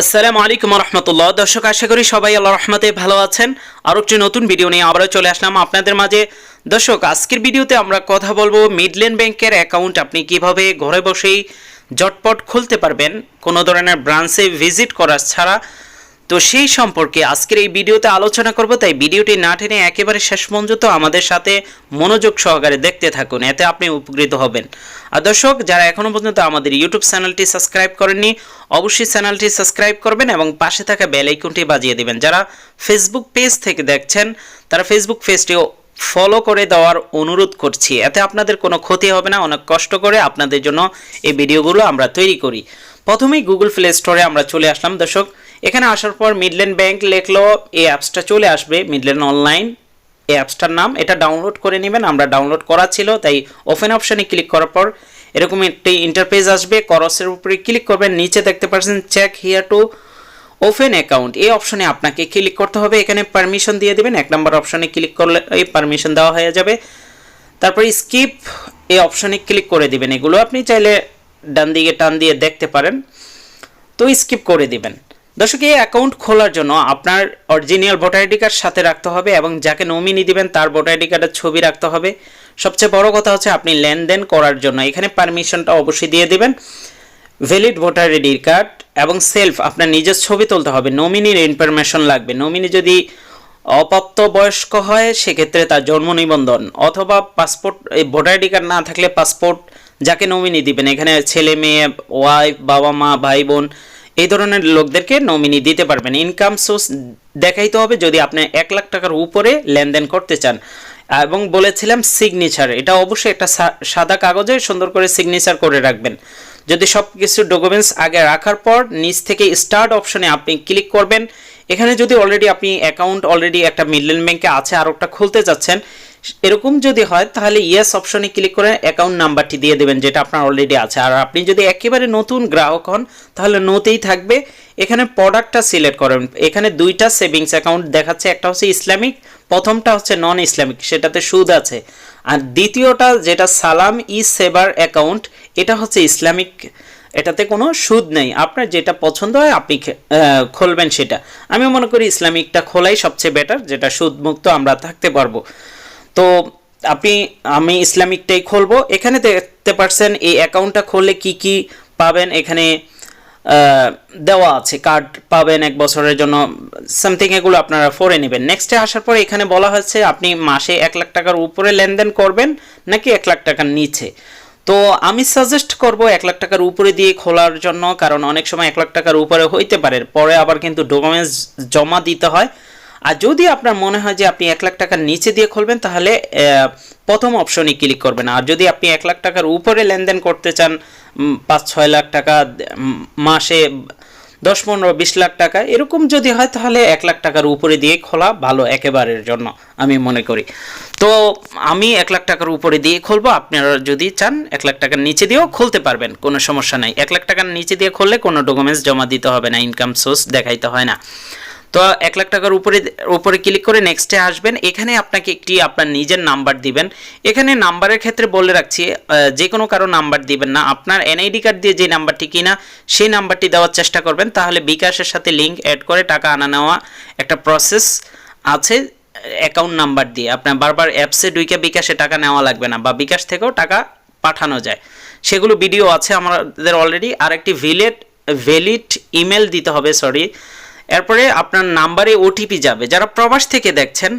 আসসালামু আলাইকুম রহমতুল্লাহ দর্শক, আশা করি সবাই আল্লাহ রহমতে ভালো আছেন। আরও একটি নতুন ভিডিও নিয়ে আবারও চলে আসলাম আপনাদের মাঝে। দর্শক, আজকের ভিডিওতে আমরা কথা বলব মিডল্যান্ড ব্যাংকের অ্যাকাউন্ট আপনি কীভাবে ঘরে বসেই জটপট খুলতে পারবেন, কোনো ধরনের ব্রাঞ্চে ভিজিট করার ছাড়া। তো সেই সম্পর্কে আজকের এই ভিডিওতে আলোচনা করব, তাই ভিডিওটি না টেনে একেবারে শেষ পর্যন্ত আমাদের সাথে মনোযোগ সহকারে দেখতে থাকুন, এতে আপনি উপকৃত হবেন। আর দর্শক, যারা এখনও পর্যন্ত আমাদের ইউটিউব চ্যানেলটি সাবস্ক্রাইব করেননি, অবশ্যই চ্যানেলটি সাবস্ক্রাইব করবেন এবং পাশে থাকা বেল আইকনটি বাজিয়ে দিবেন। যারা ফেসবুক পেজ থেকে দেখছেন, তারা ফেসবুক পেজটিও ফলো করে দেওয়ার অনুরোধ করছি। এতে আপনাদের কোনো ক্ষতি হবে না, অনেক কষ্ট করে আপনাদের জন্য এই ভিডিওগুলো আমরা তৈরি করি। প্রথমেই গুগল প্লে স্টোরে আমরা চলে আসলাম। দর্শক এখানে আসার পর মিডল্যান্ড ব্যাংক লেখলো, এই অ্যাপসটা চলে আসবে মিডল্যান্ড অনলাইন এই অ্যাপসটার নাম, এটা ডাউনলোড করে নেবেন, আমরা ডাউনলোড করা ছিল, তাই ওপেন অপশানে ক্লিক করার পর এরকম একটি ইন্টারপেজ আসবে করসের উপরে ক্লিক করবেন, নিচে দেখতে পাচ্ছেন check here to open account এই অপশনে আপনাকে ক্লিক করতে হবে, এখানে পারমিশন দিয়ে দেবেন, এক নম্বর অপশনে ক্লিক করলে এই পারমিশন দেওয়া হয়ে যাবে। তারপর স্কিপ এই অপশনে ক্লিক করে দিবেন, এগুলো আপনি চাইলে ডান দিকে, টান দিয়ে দেখতে পারেন। তো স্কিপ করে দিবেন। দর্শক, এই অ্যাকাউন্ট খোলার জন্য আপনার অরিজিনাল ভোটার আইডি কার্ড সাথে রাখতে হবে এবং যাকে নমিনি দিবেন তার ভোটার আইডি কার্ডের ছবি রাখতে হবে। সবচেয়ে বড় কথা হচ্ছে আপনি লেনদেন করার জন্য এখানে পারমিশনটা অবশ্যই দিয়ে দিবেন। ভ্যালিড ভোটার আইডি কার্ড এবং সেলফ আপনার নিজের ছবি তুলতে হবে। নমিনির ইনফরমেশন লাগবে। নমিনি যদি অপ্রাপ্ত বয়স্ক হয়, সেক্ষেত্রে তার জন্ম নিবন্ধন অথবা পাসপোর্ট এই ভোটার আইডি কার্ড না থাকলে পাসপোর্ট যাকে নমিনি দিবেন। এখানে ছেলে, মেয়ে ওয়াইফ বাবা, মা, ভাই, বোন এই ধরনের লোকদেরকে নমিনি দিতে পারবেন। ইনকাম সোর্স দেখাইতে হবে যদি আপনি এক লাখ টাকার উপরে লেনদেন করতে চান। এবং বলেছিলাম সিগনেচার এটা অবশ্যই একটা সাদা কাগজে সুন্দর করে সিগনেচার করে রাখবেন। যদি সব কিছু ডকুমেন্টস আগে রাখার পর নিচ থেকে স্টার্ট অপশনে আপনি ক্লিক করবেন। এখানে যদি অলরেডি আপনি অ্যাকাউন্ট অলরেডি একটা মিডল্যান্ড ব্যাংকে আছে আর একটা খুলতে যাচ্ছেন এরকম যদি হয়, তাহলে ইয়েস অপশনে ক্লিক করে অ্যাকাউন্ট নাম্বারটি দিয়ে দেবেন, যেটা আপনার অলরেডি আছে। আর আপনি যদি একেবারে নতুন গ্রাহক হন, তাহলে নতেই থাকবে, এখানে প্রোডাক্টটা সিলেক্ট করেন। এখানে দুইটা সেভিংস অ্যাকাউন্ট দেখাচ্ছে, একটা হচ্ছে ইসলামিক প্রথমটা হচ্ছে নন ইসলামিক সেটাতে সুদ আছে। আর দ্বিতীয়টা, যেটা সালাম ই সেবার অ্যাকাউন্ট এটা হচ্ছে ইসলামিক এটাতে কোনো সুদ নেই। আপনার যেটা পছন্দ হয়, আপনি খুলবেন সেটা। আমি মনে করি ইসলামিকটা খোলাই সবচেয়ে বেটার যেটা সুদমুক্ত আমরা থাকতে পারব। তো আপনি, আমি ইসলামিকটাই খুলবো। এখানে দেখতে পারছেন এই অ্যাকাউন্টটা খুললে কি কি পাবেন? এখানে দেওয়া আছে। কার্ড পাবেন এক বছরের জন্য, সামথিং এগুলো আপনারা ফোরে নেবেন। নেক্সটে আসার পরে এখানে বলা হচ্ছে আপনি মাসে এক লাখ টাকার উপরে লেনদেন করবেন নাকি এক লাখ টাকার নিচে। তো আমি সাজেস্ট করব এক লাখ টাকার উপরে দিয়ে খোলার জন্য, কারণ অনেক সময় এক লাখ টাকার উপরে হইতে পারে। পরে আবার কিন্তু ডকুমেন্টস জমা দিতে হয়। আর যদি আপনার মনে হয় যে আপনি এক লাখ টাকার নিচে দিয়ে খুলবেন, তাহলে প্রথম অপশনে ক্লিক করবেন। আর যদি আপনি এক লাখ টাকার উপরে লেনদেন করতে চান পাঁচ, ছয় লাখ টাকা মাসে দশ, পনেরো, বিশ লাখ টাকা, এরকম যদি হয়, তাহলে এক লাখ টাকার উপরে দিয়ে খোলা ভালো একেবারের জন্য, আমি মনে করি। তো, আমি এক লাখ টাকার উপরে দিয়ে খুলবো। আপনারা যদি চান, এক লাখ টাকার নিচে দিয়েও খুলতে পারবেন, কোনো সমস্যা নাই। এক লাখ টাকার নিচে দিয়ে খুললে কোনো ডকুমেন্টস জমা দিতে হবে না ইনকাম সোর্স দেখাইতে হয় না। তো এক লাখ টাকার উপরে উপরে ক্লিক করে নেক্সটে আসবেন। এখানে আপনাকে একটি আপনার নিজের নাম্বার দিবেন। এখানে নাম্বারের ক্ষেত্রে বলে রাখছি যে কোনো কারও নাম্বার দিবেন না। আপনার এনআইডি কার্ড দিয়ে যে নাম্বারটি কিনা, সেই নাম্বারটি দেওয়ার চেষ্টা করবেন। তাহলে বিকাশের সাথে লিঙ্ক অ্যাড করে টাকা আনা নেওয়া একটা প্রসেস আছে অ্যাকাউন্ট নাম্বার দিয়ে। আপনার বারবার অ্যাপসে ডুইকে বিকাশে টাকা নেওয়া লাগবে না বা বিকাশ থেকেও টাকা পাঠানো যায়। সেগুলো ভিডিও আছে আমাদের অলরেডি আর একটি ভিলেট ভ্যালিড ইমেল দিতে হবে সরি এরপরে আপনার নাম্বারে ওটিপি যাবে। যারা প্রবাস থেকে দেখছেন,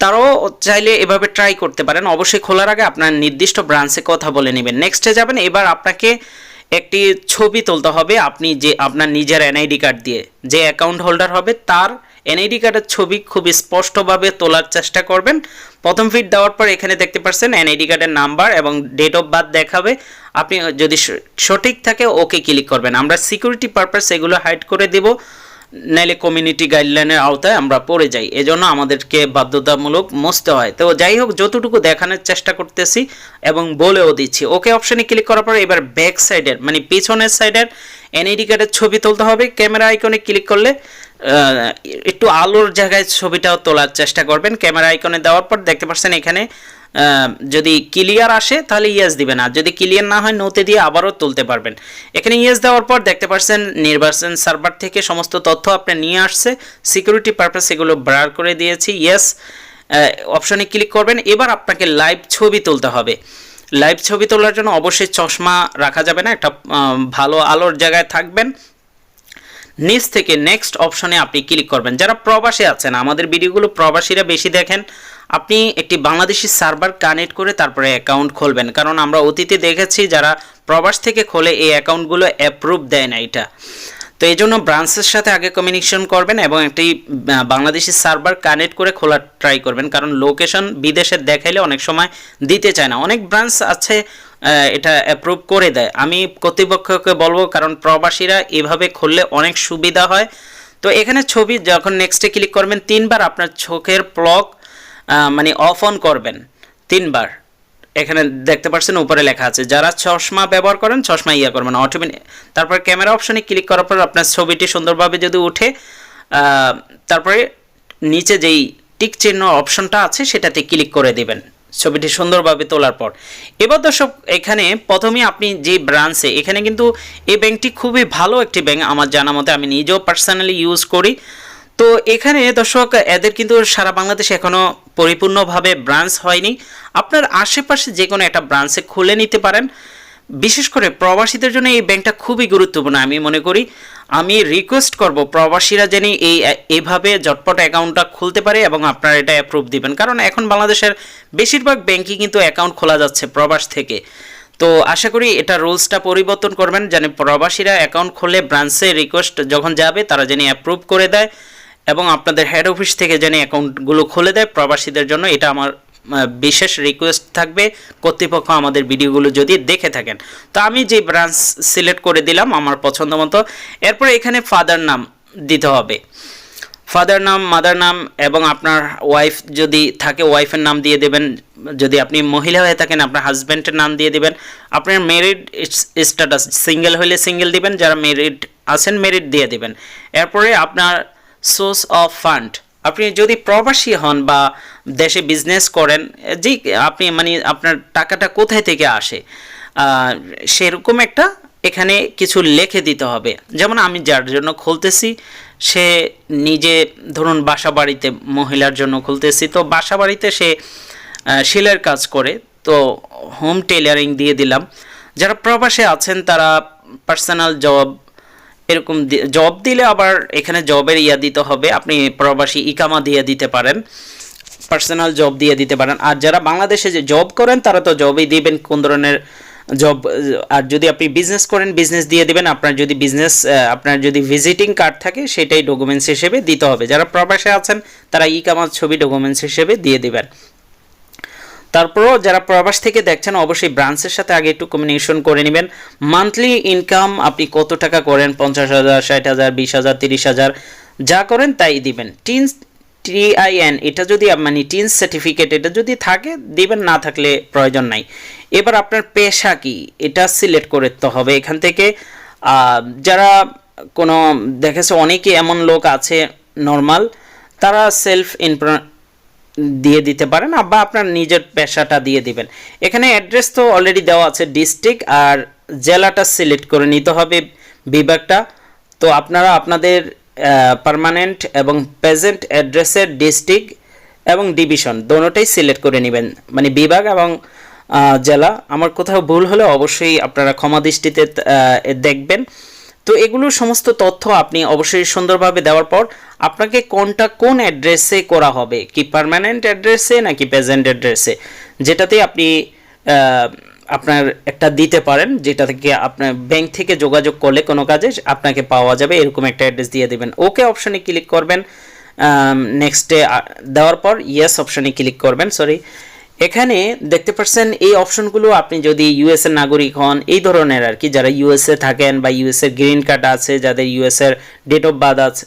তারাও চাইলে এভাবে ট্রাই করতে পারেন। অবশ্যই খোলার আগে আপনার নির্দিষ্ট ব্রাঞ্চে কথা বলে নেবেন। নেক্সটে যাবেন, এবার আপনাকে একটি ছবি তুলতে হবে। আপনি যে আপনার নিজের এনআইডি কার্ড দিয়ে যে অ্যাকাউন্ট হোল্ডার হবে, তার এনআইডি কার্ডের ছবি খুব স্পষ্টভাবে তোলার চেষ্টা করবেন। প্রথম ফিট দেওয়ার পর এখানে দেখতে পাচ্ছেন এনআইডি কার্ডের নাম্বার এবং ডেট অফ বার্থ দেখাবে। আপনি যদি সঠিক থাকে ওকে ক্লিক করবেন। আমরা সিকিউরিটি পারপাস এগুলো হাইড করে দেব। নাইলে কমিউনিটি গাইডলাইনের আওতায় আমরা পড়ে যাই। এজন্য আমাদেরকে বাধ্যতামূলক মুছতে হয়। তো যাই হোক, যতটুকু দেখানোর চেষ্টা করতেছি এবং বলেও দিচ্ছি। ওকে অপশনে ক্লিক করার পর এবার ব্যাক সাইডের মানে পিছনের সাইডের এনআইডি কার্ডের ছবি তুলতে হবে। ক্যামেরা আইকনে ক্লিক করলে একটু আলোর জায়গায় ছবিটাও তোলার চেষ্টা করবেন। ক্যামেরা আইকনে দেওয়ার পর দেখতে পাচ্ছেন এখানে যদি ক্লিয়ার আসে, তাহলে ইয়েস দিবেন। আর যদি ক্লিয়ার না হয় নোতে দিয়ে আবারও তুলতে পারবেন। এখানে ইয়েস দেওয়ার পর দেখতে পাচ্ছেন, নির্বাচন সার্ভার থেকে সমস্ত তথ্য আপনি নিয়ে আসছে। সিকিউরিটি পারপাস এগুলো ব্রার করে দিয়েছি। ইয়েস অপশনে ক্লিক করবেন। এবার আপনাকে লাইভ ছবি তুলতে হবে। লাইভ ছবি তোলার জন্য অবশ্যই চশমা রাখা যাবে না। একটা ভালো আলোর জায়গায় থাকবেন। নিচ থেকে নেক্সট অপশনে আপনি ক্লিক করবেন। যারা প্রবাসী আছেন, আমাদের ভিডিওগুলো প্রবাসীরা বেশি দেখেন। আপনি একটি বাংলাদেশি সার্ভার কানেক্ট করে তারপরে অ্যাকাউন্ট খুলবেন। কারণ আমরা অতীতে দেখেছি যারা প্রবাস থেকে খোলে এই অ্যাকাউন্টগুলো অ্যাপ্রুভ দেয় না এটা। তো এই জন্য ব্রাঞ্চের সাথে আগে কমিউনিকেশন করবেন এবং একটি বাংলাদেশি সার্ভার কানেক্ট করে খোলার ট্রাই করবেন। কারণ লোকেশন বিদেশে দেখাইলে অনেক সময় দিতে চায় না। অনেক ব্রাঞ্চ আছে এটা অ্যাপ্রুভ করে দেয়। আমি কর্তৃপক্ষকে বলব, কারণ প্রবাসীরা এভাবে খুললে অনেক সুবিধা হয়। তো এখানে ছবি যখন নেক্সটে ক্লিক করবেন, তিনবার আপনার চোখের প্লগ মানে অফ অন করবেন তিনবার। এখানে দেখতে পাচ্ছেন উপরে লেখা আছে, যারা চশমা ব্যবহার করেন, চশমা ইয়া করবেন অটোমেটিক তারপর ক্যামেরা অপশনে ক্লিক করার পর আপনার ছবিটি সুন্দরভাবে যদি উঠে তারপরে নিচে যেই টিক চিহ্ন অপশনটা আছে, সেটাতে ক্লিক করে দেবেন, ছবিটি সুন্দরভাবে তোলার পর। এবার দর্শক, এখানে প্রথমে আপনি যে ব্রাঞ্চে এখানে কিন্তু এই ব্যাংকটি খুবই ভালো একটি ব্যাংক আমার জানা মতে আমি নিজেও পার্সোনালি ইউজ করি। তো এখানে দর্শক, এদের কিন্তু সারা বাংলাদেশে এখনও পরিপূর্ণভাবে ব্রাঞ্চ হয়নি। আপনার আশেপাশে যে কোনো একটা ব্রাঞ্চে খুলে নিতে পারেন। বিশেষ করে প্রবাসীদের জন্য এই ব্যাংকটা খুবই গুরুত্বপূর্ণ, আমি মনে করি। আমি রিকোয়েস্ট করব প্রবাসীরা যেন এই, এভাবে জটপট অ্যাকাউন্টটা খুলতে পারে এবং আপনারা এটা অ্যাপ্রুভ দিবেন। কারণ এখন বাংলাদেশের বেশিরভাগ ব্যাংকই কিন্তু অ্যাকাউন্ট খোলা যাচ্ছে প্রবাস থেকে। তো আশা করি এটা রুলসটা পরিবর্তন করবেন, যেন প্রবাসীরা অ্যাকাউন্ট খুলে ব্রাঞ্চে রিকোয়েস্ট যখন যাবে, তারা যেন অ্যাপ্রুভ করে দেয়। এবং আপনাদের হেড অফিস থেকে যেন অ্যাকাউন্টগুলো খুলে দেয় প্রবাসীদের জন্য, এটা আমার বিশেষ রিকোয়েস্ট থাকবে। কর্তৃপক্ষ আমাদের ভিডিওগুলো যদি দেখে থাকেন। তো আমি যে ব্রাঞ্চ সিলেক্ট করে দিলাম আমার পছন্দ মতো, এরপরে এখানে ফাদার নাম দিতে হবে। ফাদার নাম মাদার নাম এবং আপনার ওয়াইফ যদি থাকে ওয়াইফের নাম দিয়ে দেবেন। যদি আপনি মহিলা হয়ে থাকেন, আপনার হাজব্যান্ডের নাম দিয়ে দেবেন। আপনার মেরিড স্ট্যাটাস সিঙ্গেল হলে সিঙ্গেল দিবেন, যারা মেরিড আছেন মেরিট দিয়ে দিবেন। এরপরে আপনার সোর্স অফ ফান্ড। আপনি যদি প্রবাসী হন বা দেশে বিজনেস করেন, যে আপনি মানে আপনার টাকাটা কোথায় থেকে আসে সেরকম একটা এখানে কিছু লিখে দিতে হবে। যেমন আমি যার জন্য খুলতেছি, সে নিজে ধরুন বাসা বাড়িতে মহিলার জন্য খুলতেছি, তো বাসা বাড়িতে সে সেলাইয়ের কাজ করে, তো হোম টেলারিং দিয়ে দিলাম। যারা প্রবাসে আছেন, তারা পার্সোনাল জব এরকম জব দিলে আবার এখানে জবের ইয়া দিতে হবে। আপনি প্রবাসী ইকামা দিয়ে দিতে পারেন পার্সোনাল জব দিয়ে দিতে পারেন। আর যারা বাংলাদেশে যে জব করেন, তারা তো জবই দিবেন কোন ধরনের জব আর যদি আপনি বিজনেস করেন বিজনেস দিয়ে দিবেন। আপনার যদি বিজনেস আপনার যদি ভিজিটিং কার্ড থাকে, সেটাই ডকুমেন্টস হিসেবে দিতে হবে। যারা প্রবাসে আছেন, তারা ই কামার ছবি ডকুমেন্টস হিসেবে দিয়ে দিবেন। তারপরও যারা প্রবাস থেকে দেখছেন, অবশ্যই ব্রাঞ্চের সাথে আগে একটু কমিউনিকেশন করে নেবেন। মান্থলি ইনকাম আপনি কত টাকা করেন? পঞ্চাশ হাজার, ষাট হাজার, বিশ হাজার, তিরিশ হাজার, যা করেন তাই দিবেন। টিন টিআইএন এটা যদি মানে টিন সার্টিফিকেট এটা যদি থাকে, দিবেন, না থাকলে প্রয়োজন নাই। এবার আপনার পেশা কি? এটা সিলেক্ট করতে হবে। এখান থেকে যারা কোনো, দেখেছে, অনেকে এমন লোক আছে নর্মাল তারা সেলফ দিয়ে দিতে পারেন বা আপনার নিজের পেশাটা দিয়ে দিবেন। এখানে অ্যাড্রেস তো অলরেডি দেওয়া আছে ডিস্ট্রিক্ট আর জেলাটা সিলেক্ট করে নিতে হবে বিভাগটা। তো আপনারা আপনাদের পার্মানেন্ট এবং প্রেজেন্ট অ্যাড্রেসের ডিস্ট্রিক্ট এবং ডিভিশন দোনোটাই সিলেক্ট করে নেবেন। মানে বিভাগ এবং জেলা। আমার কোথাও ভুল হলে অবশ্যই আপনারা ক্ষমা দৃষ্টিতে দেখবেন। তো এগুলোর সমস্ত তথ্য আপনি অবশ্যই সুন্দরভাবে দেওয়ার পর আপনাকে কোনটা কোন অ্যাড্রেসে করা হবে? কি পার্মানেন্ট অ্যাড্রেসে নাকি প্রেজেন্ট অ্যাড্রেসে যেটাতে আপনি আপনার একটা দিতে পারেন, যেটা থেকে আপনার ব্যাংক থেকে যোগাযোগ করলে কোনো কাজে আপনাকে পাওয়া যাবে, এরকম একটা অ্যাড্রেস দিয়ে দেবেন। ওকে অপশনে ক্লিক করবেন। নেক্সটে দেওয়ার পর ইয়েস অপশনে ক্লিক করবেন সরি এখানে দেখতে পাচ্ছেন এই অপশনগুলো, আপনি যদি ইউএস এর নাগরিক হন, এই ধরনের আর কি, যারা ইউএসএ থাকেন বা ইউএস এর গ্রিন কার্ড আছে, যাদের ইউএস এর ডেট অফ বার্থ আছে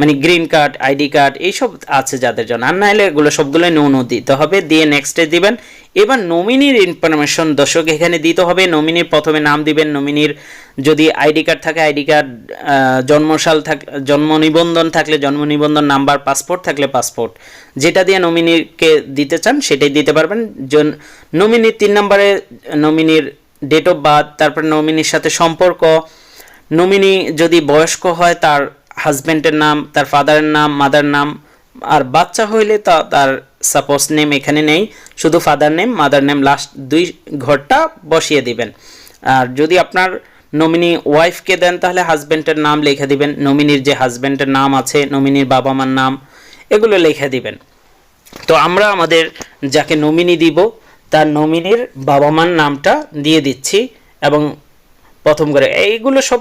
মানে গ্রিন কার্ড আইডি কার্ড এইসব আছে যাদের জন্য। আর নাহলে এগুলো সবগুলো নো নো দিতে হবে। দিয়ে নেক্সটে দিবেন এবার নমিনির ইনফরমেশন দর্শক, এখানে দিতে হবে। নমিনির প্রথমে নাম দিবেন। নমিনির যদি আইডি কার্ড থাকে আইডি কার্ড জন্মসাল থাক, জন্ম নিবন্ধন থাকলে জন্ম নিবন্ধন নাম্বার পাসপোর্ট থাকলে পাসপোর্ট যেটা দিয়ে নমিনিকে দিতে চান, সেটাই দিতে পারবেন। নমিনির তিন নম্বরে নমিনির ডেট অফ বার্থ তারপর নমিনির সাথে সম্পর্ক। নমিনি যদি বয়স্ক হয়, তার হাজব্যান্ডের নাম, তার ফাদারের নাম মাদার নাম, আর বাচ্চা হইলে তা, তার সাপোজ নেম এখানে নেই, শুধু father name mother name last দুই ঘরটা বসিয়ে দিবেন। আর যদি আপনার নমিনি ওয়াইফকে দেন, তাহলে হাজব্যান্ডের নাম লিখে দিবেন। নমিনির যে হাজব্যান্ডের নাম আছে নমিনির বাবা মার নাম, এগুলো লিখে দিবেন। তো আমরা আমাদের যাকে নমিনি দিব, তার নমিনির বাবা মার নামটা দিয়ে দিচ্ছি এবং প্রথম করে, এইগুলো সব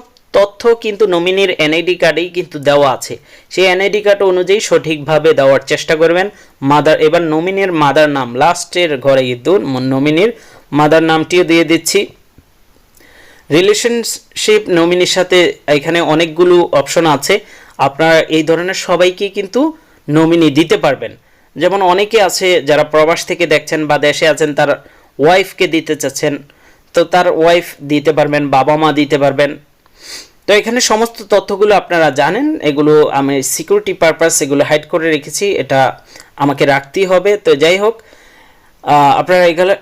তথ্য কিন্তু নমিনির এনআইডি কার্ডেই কিন্তু দেওয়া আছে। সেই এনআইডি কার্ড অনুযায়ী সঠিকভাবে দেওয়ার চেষ্টা করবেন। মাদার, এবার নমিনির মাদার নাম লাস্টের ঘরে কিন্তু নমিনির মাদার নামটিও দিয়ে দিচ্ছি। রিলেশনশিপ নমিনির সাথে এখানে অনেকগুলো অপশন আছে। আপনারা এই ধরনের সবাইকে কিন্তু নমিনি দিতে পারবেন। যেমন অনেকে আছে যারা প্রবাস থেকে দেখছেন বা দেশে আছেন, তার ওয়াইফকে দিতে চাচ্ছেন, তো তার ওয়াইফ দিতে পারবেন বাবা মা দিতে পারবেন। তো এখানে সমস্ত তথ্যগুলো আপনারা জানেন, এগুলো আমি সিকিউরিটি পারপাস এগুলো হাইড করে রেখেছি, এটা আমাকে রাখতেই হবে। তো যাই হোক আপনারা এগুলো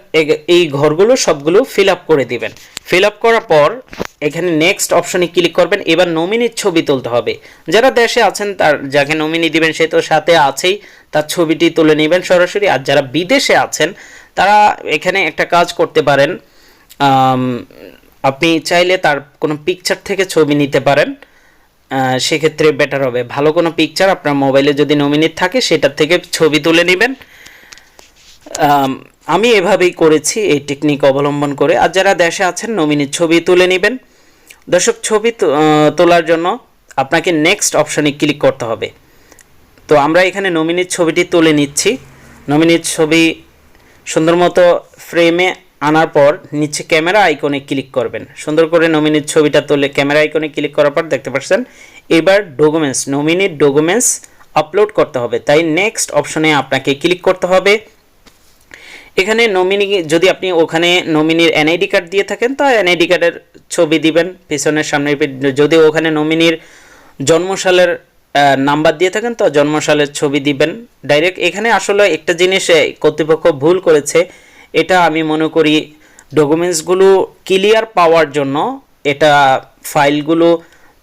এই ঘরগুলো সবগুলো ফিল আপ করে দিবেন। ফিল আপ করার পর এখানে নেক্সট অপশনে ক্লিক করবেন, এবার নমিনির ছবি তুলতে হবে। যারা দেশে আছেন, তার, যাকে নমিনি দিবেন, সে তো সাথে আছেই, তার ছবিটি তুলে নেবেন সরাসরি। আর যারা বিদেশে আছেন, তারা এখানে একটা কাজ করতে পারেন আপনি চাইলে তার কোনো পিকচার থেকে ছবি নিতে পারেন। সেক্ষেত্রে বেটার হবে। ভালো কোনো পিকচার আপনার মোবাইলে যদি নমিনেট থাকে, সেটার থেকে ছবি তুলে নেবেন। আমি এভাবেই করেছি এই টেকনিক অবলম্বন করে। আর যারা দেশে আছেন নমিনির ছবি তুলে নেবেন। দর্শক, ছবি তোলার জন্য আপনাকে নেক্সট অপশনে ক্লিক করতে হবে। তো আমরা এখানে নমিনির ছবিটি তুলে নিচ্ছি। নমিনির ছবি সুন্দর মতো ফ্রেমে আনার পর নিচে ক্যামেরা আইকনে ক্লিক করবেন। সুন্দর করে নমিনির ছবিটা তুলে ক্যামেরা আইকনে ক্লিক করার পর দেখতে পাচ্ছেন, এবার ডকুমেন্টস নমিনির ডকুমেন্টস আপলোড করতে হবে। তাই নেক্সট অপশনে আপনাকে ক্লিক করতে হবে। এখানে নমিনি যদি আপনি ওখানে নমিনির এনআইডি কার্ড দিয়ে থাকেন, তা এনআইডি কার্ডের ছবি দিবেন। পিছনের সামনের যদি ওখানে নমিনির জন্মসালের নাম্বার দিয়ে থাকেন, তো জন্মসালের ছবি দিবেন। ডাইরেক্ট এখানে আসলে একটা জিনিস কর্তৃপক্ষ ভুল করেছে। এটা আমি মনে করি ডকুমেন্টসগুলো ক্লিয়ার পাওয়ার জন্য এটা ফাইলগুলো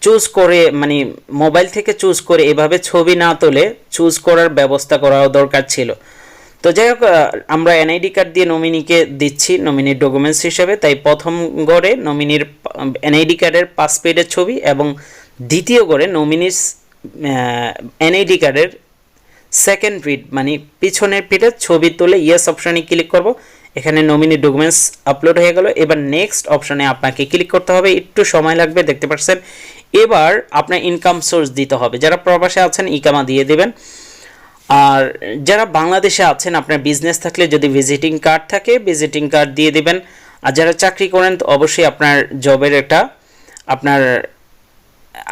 চুজ করে মানে মোবাইল থেকে চুজ করে এভাবে ছবি না তোলে চুজ করার ব্যবস্থা করা দরকার ছিল। তো যাই হোক আমরা এনআইডি কার্ড দিয়ে নমিনিকে দিচ্ছি নমিনির ডকুমেন্টস হিসেবে। তাই প্রথম গড়ে নমিনির এনআইডি কার্ডের পাস পেডের ছবি এবং দ্বিতীয় গড়ে নমিনির এনআইডি কার্ডের সেকেন্ড রিড মানে পিছনের পিঠের ছবি তুলে ইয়েস অপশানে ক্লিক করব। এখানে নমিনি ডকুমেন্টস আপলোড হয়ে গেল। এবার নেক্সট অপশানে আপনাকে ক্লিক করতে হবে। একটু সময় লাগবে, দেখতে পাচ্ছেন? এবার আপনার ইনকাম সোর্স দিতে হবে। যারা প্রবাসে আছেন, ইকামা দিয়ে দেবেন। আর যারা বাংলাদেশে আছেন, আপনার বিজনেস থাকলে যদি ভিজিটিং কার্ড থাকে ভিজিটিং কার্ড দিয়ে দেবেন। আর যারা চাকরি করেন তো অবশ্যই আপনার জবের একটা, আপনার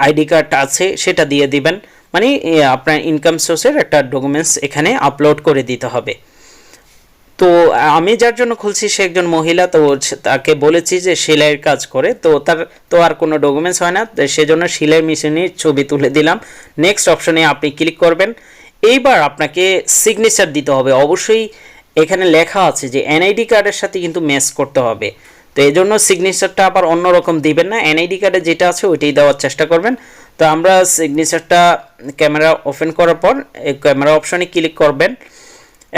আইডি কার্ড আছে, সেটা দিয়ে দিবেন। মানে আপনার ইনকাম সোর্সের একটা ডকুমেন্টস এখানে আপলোড করে দিতে হবে। তো আমি যার জন্য খুলছি, সে একজন মহিলা, তো তাকে বলেছি যে সেলাইয়ের কাজ করে। তো তার, তো আর কোনো ডকুমেন্টস হয় না। সেজন্য সেলাই মেশিনের ছবি তুলে দিলাম। নেক্সট অপশনে আপনি ক্লিক করবেন। এইবার আপনাকে সিগনেচার দিতে হবে। অবশ্যই এখানে লেখা আছে যে এনআইডি কার্ডের সাথে কিন্তু ম্যাচ করতে হবে। তো এই জন্য সিগনেচারটা আবার অন্যরকম দিবেন না। এনআইডি কার্ডে যেটা আছে, ওইটাই দেওয়ার চেষ্টা করবেন। তো আমরা সিগনেচারটা ক্যামেরা ওপেন করার পর ক্যামেরা অপশনে ক্লিক করবেন।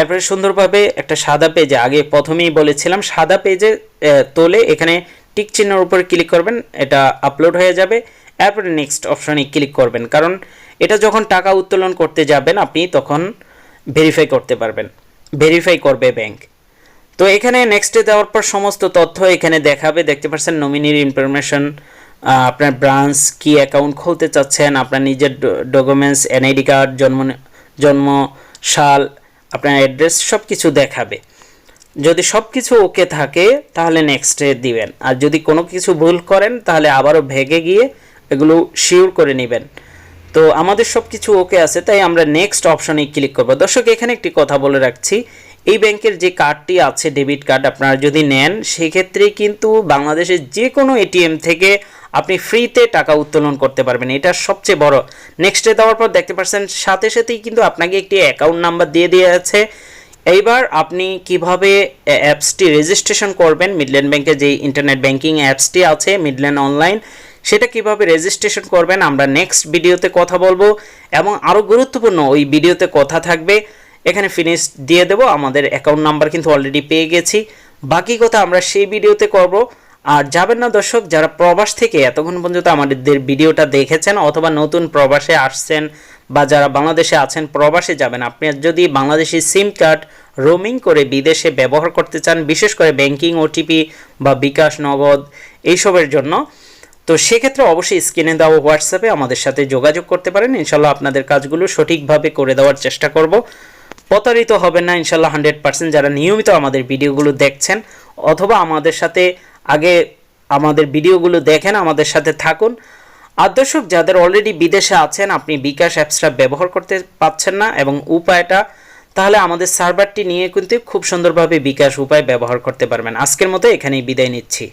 এরপরে সুন্দরভাবে একটা সাদা পেজে আগে প্রথমেই বলেছিলাম, সাদা পেজে তোলে এখানে টিক চিহ্নের উপর ক্লিক করবেন, এটা আপলোড হয়ে যাবে। এরপরে নেক্সট অপশনে ক্লিক করবেন, কারণ এটা যখন টাকা উত্তোলন করতে যাবেন আপনি, তখন ভেরিফাই করতে পারবেন। ভেরিফাই করবে ব্যাংক তো এখানে নেক্সটে দেওয়ার পর সমস্ত তথ্য এখানে দেখাবে। দেখতে পাচ্ছেন নমিনির ইনফরমেশন আপনার ব্রাঞ্চ কি অ্যাকাউন্ট খুলতে চাচ্ছেন, আপনার নিজের ডকুমেন্টস এনআইডি কার্ড জন্ম জন্ম সাল আপনার অ্যাড্রেস সব কিছু দেখাবে। যদি সব কিছু ওকে থাকে, তাহলে নেক্সটে দিবেন। আর যদি কোনো কিছু ভুল করেন, তাহলে আবারও ভেগে গিয়ে এগুলো শিওর করে নেবেন। তো আমাদের সব কিছু ওকে আছে, তাই আমরা নেক্সট অপশনে ক্লিক করব। দর্শক, এখানে একটি কথা বলে রাখছি। এই ব্যাংকের যে কার্ডটি আছে ডেবিট কার্ড আপনারা যদি নেন, সেক্ষেত্রে কিন্তু বাংলাদেশের যে কোনো এটিএম থেকে আপনি ফ্রিতে টাকা উত্তোলন করতে পারবেন। এটা সবচেয়ে বড়। নেক্সটে দেওয়ার পর দেখতে পাচ্ছেন, সাথে সাথেই কিন্তু আপনাকে একটি অ্যাকাউন্ট নাম্বার দিয়ে দেওয়া আছে এইবার আপনি কীভাবে অ্যাপসটি রেজিস্ট্রেশন করবেন? মিডল্যান্ড ব্যাংকের যে ইন্টারনেট ব্যাংকিং অ্যাপসটি আছে মিডল্যান্ড অনলাইন সেটা কীভাবে রেজিস্ট্রেশন করবেন? আমরা নেক্সট ভিডিওতে কথা বলব। এবং আরও গুরুত্বপূর্ণ, ওই ভিডিওতে কথা থাকবে। এখানে ফিনিশ দিয়ে দেবো। আমাদের অ্যাকাউন্ট নাম্বার কিন্তু অলরেডি পেয়ে গেছি। বাকি কথা আমরা সেই ভিডিওতে করব। আর যাবেন না দর্শক, যারা প্রবাস থেকে এতক্ষণ পর্যন্ত আমাদের ভিডিওটা দেখেছেন অথবা নতুন প্রবাসে আসছেন বা যারা বাংলাদেশে আছেন, প্রবাসে যাবেন, আপনি যদি বাংলাদেশি সিম কার্ড রোমিং করে বিদেশে ব্যবহার করতে চান, বিশেষ করে ব্যাংকিং ওটিপি বা বিকাশ, নগদ এইসবের জন্য, তো সেক্ষেত্রে অবশ্যই স্ক্রিনে দেওয়া হোয়াটসঅ্যাপে আমাদের সাথে যোগাযোগ করতে পারেন। ইনশাল্লাহ আপনাদের কাজগুলো সঠিকভাবে করে দেওয়ার চেষ্টা করব। প্রতারিত হবেন না ইনশাল্লাহ হান্ড্রেড পার্সেন্ট যারা নিয়মিত আমাদের ভিডিওগুলো দেখছেন অথবা আমাদের সাথে আগে আমাদের ভিডিওগুলো দেখেন, আমাদের সাথে থাকুন। আর দর্শক, যাদের অলরেডি বিদেশে আছেন, আপনি বিকাশ অ্যাপসটা ব্যবহার করতে পাচ্ছেন না এবং উপায়টা, তাহলে আমাদের সার্ভারটি নিয়ে কিন্তু খুব সুন্দরভাবে বিকাশ উপায় ব্যবহার করতে পারবেন। আজকের মতো এখানেই বিদায় নিচ্ছি।